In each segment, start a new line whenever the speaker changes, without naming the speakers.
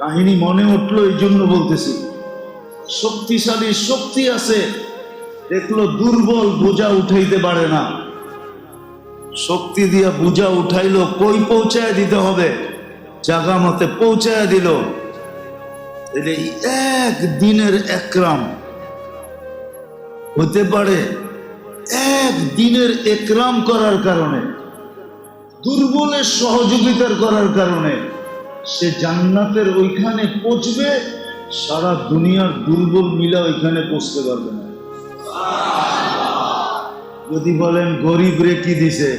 কাহিনী মনে উঠল, এই জন্য বলতেছি। শক্তিশালী শক্তি আছে, দেখল দুর্বল বোঝা উঠাইতে পারে না। শক্তি দিয়া বোঝা উঠাইলো, কই পৌঁছায় দিতে হবে? জাগা মতে পৌঁছায় দিল। এক দিনের একরাম। হতে পারে এক দিনের একরাম করার কারণে, দুর্বলের সহযোগিতার করার কারণে। সে জান্নাতের ওইখানে পৌঁছবে, সারা দুনিয়ার দুর্বল মিলা ওইখানে পৌঁছতে পারবে না। যদি বলেন, গরিব রে কি দিছে?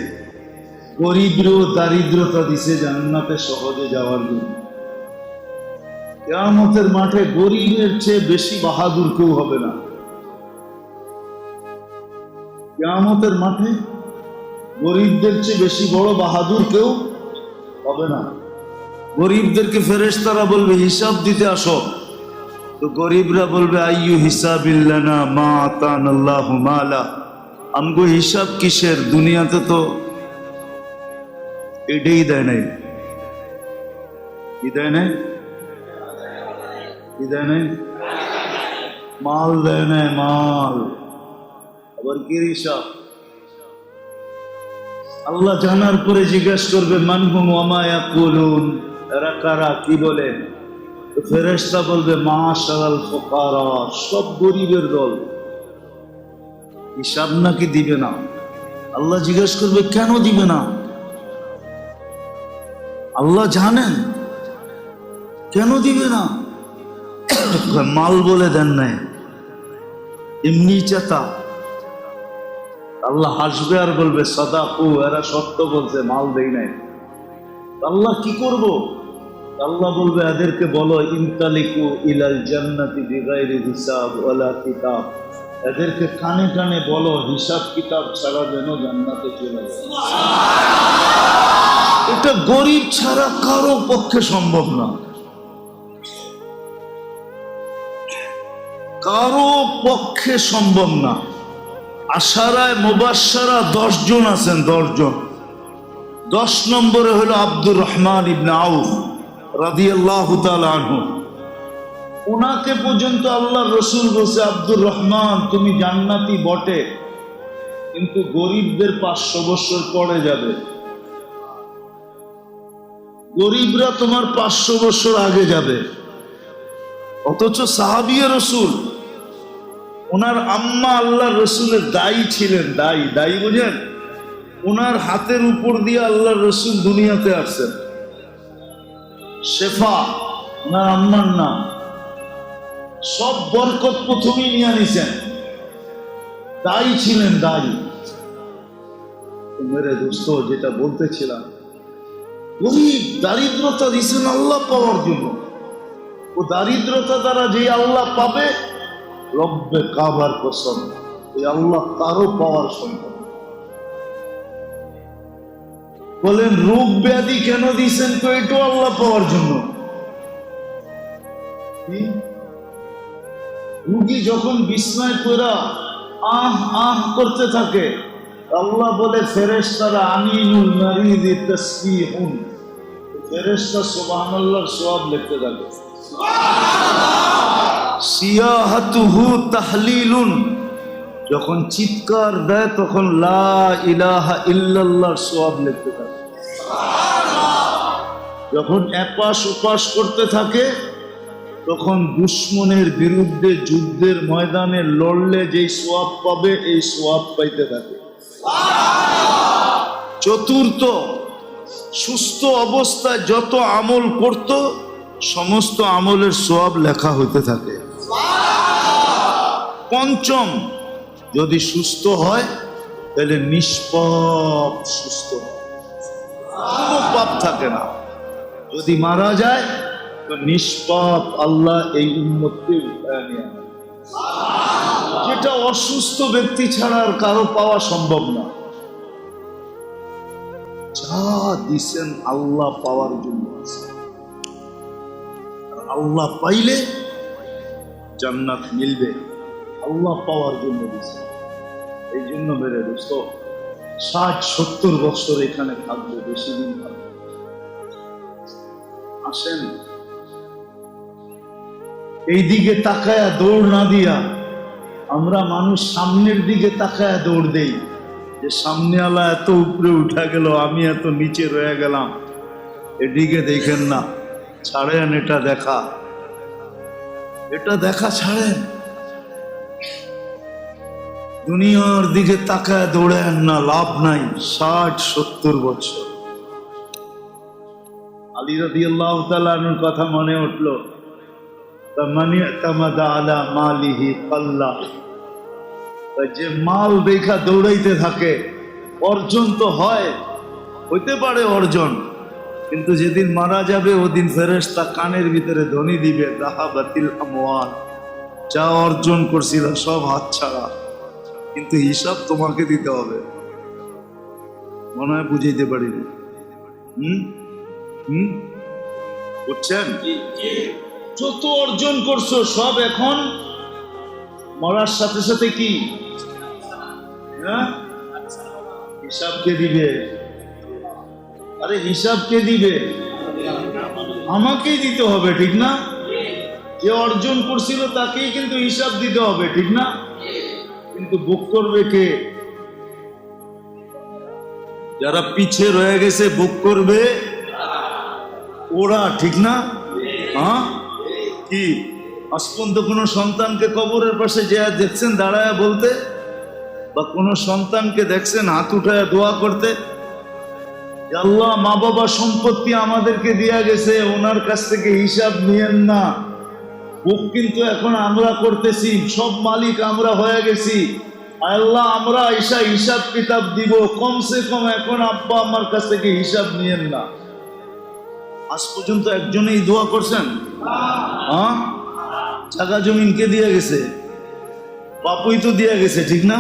গরিবরেও দারিদ্রতা দিছে জান্নাতে সহজে যাওয়ার জন্য। কেয়ামতের মাঠে গরিবের চেয়ে বেশি বাহাদুর কেউ হবে না। কেয়ামতের মাঠে গরিবদের চেয়ে বেশি বড় বাহাদুর কেউ হবে না। গরিবদেরকে ফেরেশতারা বলবে, হিসাব দিতে আসো। তো গরিবরা বলবে, আইয়ু হিসাবিল্লানা মা আতান আল্লাহ মালা। আমগো হিসাব কিসের? দুনিয়াতে তো এটাই দেয় নাই। কি দেয় নাই? কি দেয় নাই? মাল দেয় নাই, মাল। আবার কি হিসাব? আল্লাহ জানার পরে জিজ্ঞেস করবে মানহুম ওয়ামায়া কুলুন এরা কারা কি বলে? তো ফেরেশতা বলবে মা সারাল সব গরিবের দল। হিসাব নাকি দিবে না? আল্লাহ জিজ্ঞেস করবে, কেন দিবে না? আল্লাহ জানেন। কেন দিবে না? মাল বলে দেন নাই। এমনি চেতা। আল্লাহ হাসবে আর বলবে সদা ও এরা সত্য বলছে, মাল দেই নাই। আল্লাহ কি করব? আল্লাহ বলবে এদেরকে বলো ইনতালিকু ইলাল জান্নাতি বিগাইরি হিসাব ওয়ালা কিতাব। এদেরকে কানে কানে বলো হিসাব কিতাব ছাড়া যেন জান্নাতে চলে যায়। এটা গরিব ছাড়া কারও পক্ষে সম্ভব না। কারও পক্ষে সম্ভব না। আশারায় মুবাসারা দশ জন আছেন দশ জন দশ নম্বরে হলো আব্দুর রহমান ইবনে আউফ রাদিয়াল্লাহু আনহু। ওনাকে পর্যন্ত আল্লাহ রসুল বসে আব্দুর রহমান, তুমি জান্নাতি বটে, কিন্তু গরিবদের পাঁচশো বছর পরে যাবে। গরিবরা তোমার পাঁচশো বছর আগে যাবে। অথচ সাহাবিয়া রসুল ওনার আম্মা আল্লাহ রসুলের দায়ী ছিলেন। দায়ী দায়ী বুঝেন? ওনার হাতের উপর দিয়ে আল্লাহ রসুল দুনিয়াতে আসছেন। শেফা ওনার আম্মার নাম সব বরকত প্রথমেই নিয়ে নিছেন। দায়ী ছিলেন, দায়ী। মেরে দোস্ত, যেটা বলতেছিলাম গরিব দারিদ্রতা দিছেন আল্লাহ পাওয়ার জন্য। ও দারিদ্রতা দ্বারা যে আল্লাহ পাবে, রব্বে কাবার কসম, এই আল্লাহ কারও পাওয়ার সম্ভব বলেন রোগ ব্যাধি কেন দিয়েছেন? তো এটাও আল্লাহ পাওয়ার জন্য? রুগী যখন বিছনায় পড়া আহ আহ করতে থাকে আল্লাহ বলে আমিনুল তাসবিহুন। ফেরেশতা সুবহানাল্লাহর সওয়াব লিখতে থাকে। সিয়াহাতুহু তাহলিলুন। যখন চিৎকার দেয় তখন লা ইলাহা ইল্লাল্লাহর সওয়াব লিখতে থাকে। যখন এপাশ উপাস করতে থাকে, তখন দুশ্মনের বিরুদ্ধে যুদ্ধের ময়দানে লড়লে যেই সোয়াব পাবে, এই সোয়াব পাইতে থাকে। চতুর্থ, সুস্থ অবস্থায় যত আমল করত, সমস্ত আমলের সোয়াব লেখা হইতে থাকে। পঞ্চম, যদি সুস্থ হয়, তাহলে নিষ্পাপ সুস্থ হয়। কোনো পাপ থাকে না। যদি মারা যায়, তো নিষ্পাপ আল্লাহ এই উন্মতকে উঠায় নিয়ে যেটা অসুস্থ ব্যক্তি ছাড়া আর কারও পাওয়া সম্ভব না। যা দিছেন আল্লাহ পাওয়ার জন্য আল্লাহ পাইলে জান্নাত মিলবে। আল্লাহ পাওয়ার জন্য দিছে। এই জন্য বেড়ে দোস্ত, ষাট সত্তর বছর এখানে থাকবে, বেশি দিন থাকবে। আসেন। এইদিকে তাকায়া দৌড় না দিয়া আমরা মানুষ সামনের দিকে তাকায়া দৌড় দেই। যে সামনে আলা এত উপরে উঠা গেল, আমি এত নিচে রয়ে গেলাম। এদিকে দেখেন না, ছাড়েন এটা দেখা। এটা দেখা ছাড়েন। দুনিয়ার দিকে তাকায় দৌড়েন না, লাভ নাই, ষাট সত্তর বছর। আলী রদি আল্লাহ তালানুর কথা মনে উঠল। যে মাল দেখা দৌড়াইতে থাকে, অর্জন তো হয়, হইতে পারে অর্জন। কিন্তু যেদিন মারা যাবে, ওদিন ফেরেশতা কানের ভিতরে ধ্বনি দিবে দাহা বাতিল আমওয়াল। যা অর্জন করছিল সব হাত ছাড়া। কিন্তু হিসাব তোমাকে দিতে হবে। মনে হয় বুঝাইতে পারিনি। হুম? হুম? বুঝছেন? যত অর্জন করছ, সব এখন মরার সাথে সাথে কি? হ্যাঁ? হিসাব কে দিবে। আরে হিসাব কে দিবে। আমাকেই দিতে হবে, ঠিক না? যে অর্জন করছিল তাকেই কিন্তু হিসাব দিতে হবে, ঠিক না? কিন্তু বুক করবে কে? যারা পিছে রয়ে গেছে বুক করবে ওরা ঠিক না? হ্যাঁ কি? আজ পর্যন্ত কোনো সন্তানকে কবরের পাশে যে দেখছেন, দাঁড়ায় বলতে? বা কোনো সন্তানকে দেখছেন, হাত উঠায় দোয়া করতে? আল্লাহ মা বাবা সম্পত্তি আমাদেরকে দেয়া গেছে, ওনার কাছ থেকে হিসাব নিয়েন না। বুক কিন্তু এখন আমরা করতেছি, সব মালিক আমরা হয়ে গেছি। আল্লাহ, আমরা ঈশা হিসাব কিতাব দিব, কমসে কম এখন আব্বা আমার কাছ থেকে হিসাব নিয়েন না। আজ পর্যন্ত একজনেই দোয়া করছেন? হ্যাঁ? টাকা জমিন কে দিয়ে গেছে? বাপুই তো দিয়ে গেছে, ঠিক না?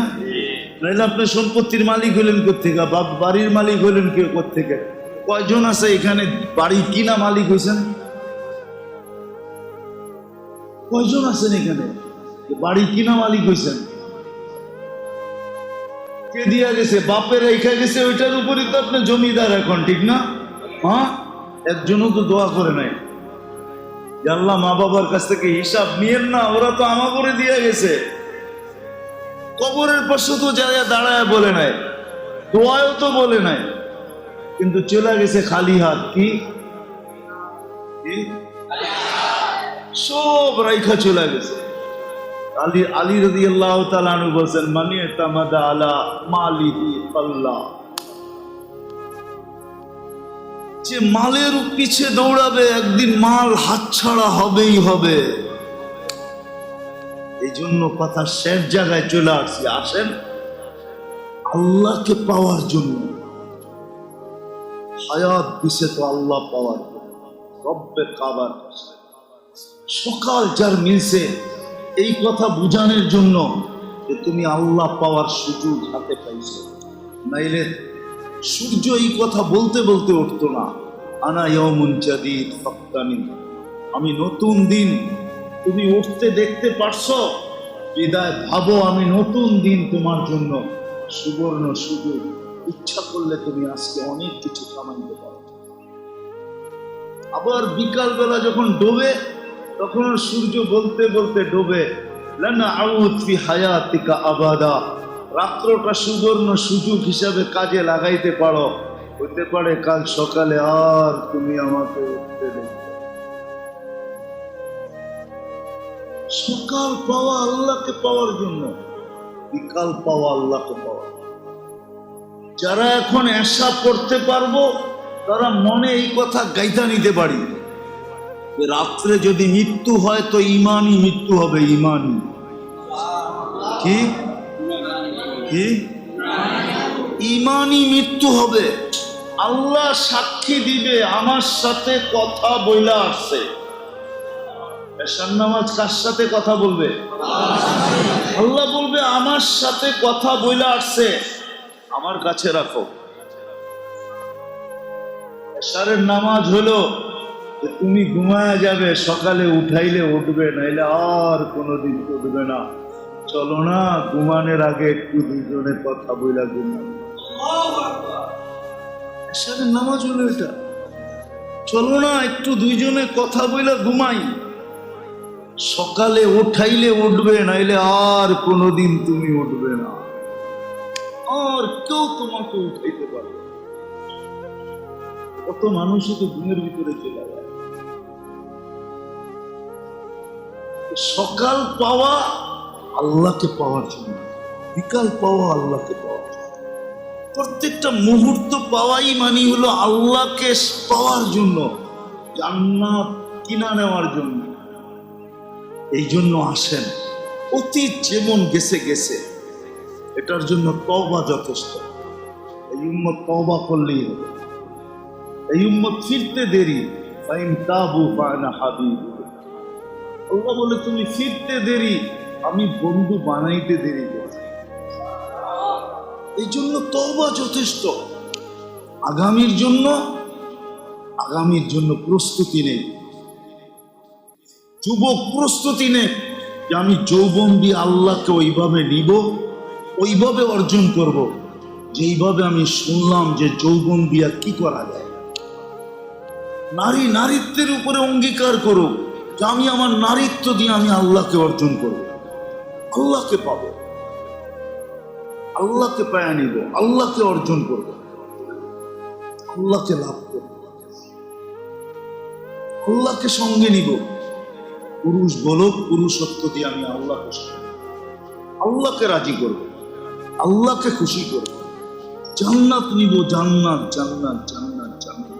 নাহলে আপনি সম্পত্তির মালিক হলেন কোথেকে বা বাড়ির মালিক হলেন কেউ কোথেকে কয়জন আছে এখানে? বাড়ি কিনা মালিক হয়েছেন কয়জন আছেন এখানে? বাড়ি কিনা মালিক হয়েছেন কে দিয়া গেছে? বাপের রেখা গেছে, ওইটার উপরই তো আপনার জমিদার এখন, ঠিক না? হ্যাঁ? একজনও তো দোয়া করে নাই। আল্লাহ মা বাবার কাছ থেকে হিসাব নিয়েন না, ওরা তো আমা করে দিয়ে গেছে। কবরের পাশে তো জায়গায় দাঁড়ায় বলে নাই দোয়াও তো বলে নাই। কিন্তু চলে গেছে খালি হাত, কি? সব রাইখা চলে গেছে। আলী আলী রদি আল্লাহ তালু বলছেন মানে তামাদা আলা মালিহি পাল্লা যে মালের পিছে দৌড়াবে, একদিন মাল হাতছাড়া হবেই হবে। এই জন্য কথা শেষ জায়গায় চলে আসছি। আসেন, আল্লাহকে পাওয়ার জন্য। হায়াত দিছে তো আল্লাহ পাওয়ার রব্বে কাবার সকাল যার মিলছে, এই কথা বুঝানোর জন্য যে তুমি আল্লাহ পাওয়ার সুযোগ হাতে পাইছো। নাইলে সূর্য এই কথা বলতে বলতে উঠতো না। আনা ফাক্তানি। আমি নতুন দিন। তুমি উঠতে দেখতে পারছ? বিদায় ভাবো, আমি নতুন দিন তোমার জন্য। সুবর্ণ সুযোগ। ইচ্ছা করলে তুমি আজকে অনেক কিছু কামাইতে পারো। আবার বিকাল বেলা যখন ডোবে, তখন সূর্য বলতে বলতে ডোবে, লানা আউদ হায়াতিকা আবাদা। রাত্রটা সুবর্ণ সুযোগ হিসাবে কাজে লাগাইতে পারো। হতে পারে কাল সকালে আর তুমি আমাকে উঠতে সকাল পাওয়া আল্লাহকে পাওয়ার জন্য, বিকাল পাওয়া আল্লাহকে পাওয়া যারা এখন এসা করতে পারব, তারা মনে এই কথা গাইতা নিতে পারি। রাত্রে যদি মৃত্যু হয়, তো ইমানই মৃত্যু হবে, ইমানই। কি? কি? ইমানই মৃত্যু হবে। আল্লাহ সাক্ষী দিবে, আমার সাথে কথা বইলা আসছে। নামাজ কার সাথে কথা বলবে? আল্লাহ বলবে, আমার সাথে কথা বইলা আসছে। আমার কাছে রাখো। এশারের নামাজ হলো তুমি ঘুমায়া যাবে, সকালে উঠাইলে উঠবে, নাইলে আর কোনোদিন উঠবে না। চলো না, ঘুমানোর আগে একটু দুজনে কথা বইলা এশারের নামাজ হলো এটা। চলো না, একটু দুইজনে কথা বইলা ঘুমাই। সকালে উঠাইলে উঠবে, নাইলে আর কোনোদিন তুমি উঠবে না। আর কেউ তোমাকে উঠাইতে পারবে কত মানুষই তো ঘুমের ভিতরে চলে যায়। সকাল পাওয়া আল্লাহকে পাওয়ার জন্য, বিকাল পাওয়া আল্লাহকে জন্য। প্রত্যেকটা মুহূর্ত পাওয়াই মানি হলো আল্লাহকে পাওয়ার জন্য, জান্নাত কিনা নেওয়ার জন্য। এই জন্য আসেন অতীত যেমন গেছে গেছে, এটার জন্য তওবা যথেষ্ট। এই উম্মত তওবা করলেই হবে। এই উম্মত ফিরতে দেরি, ফাইন তাবু ফানা হাবিব আল্লাহ বলে, তুমি ফিরতে দেরি আমি বন্ধু বানাইতে দেরি করছি। এই জন্য তওবা যথেষ্ট। আগামীর জন্য আগামীর জন্য প্রস্তুতি নেই। যুবক, প্রস্তুতি নেই যে আমি যৌবন দিয়ে আল্লাহকে ওইভাবে নিব, ওইভাবে অর্জন করব। যেইভাবে আমি শুনলাম যে যৌবন দিয়া কি করা যায়। নারী নারীত্বের উপরে অঙ্গীকার করো যে আমি আমার নারীত্ব দিয়ে আমি আল্লাহকে অর্জন করব। আল্লাহকে পাবো। আল্লাহকে পায়া নিব, আল্লাহকে অর্জন করব। আল্লাহকে লাভ করব। আল্লাহকে সঙ্গে নিব। পুরুষ বলো পুরুষত্ব দিয়ে আমি আল্লাহকে। আল্লাহকে রাজি করব, আল্লাহকে খুশি করব। জান্নাত নিব জান্নাত জান্নাত জান্নাত জান্নাত।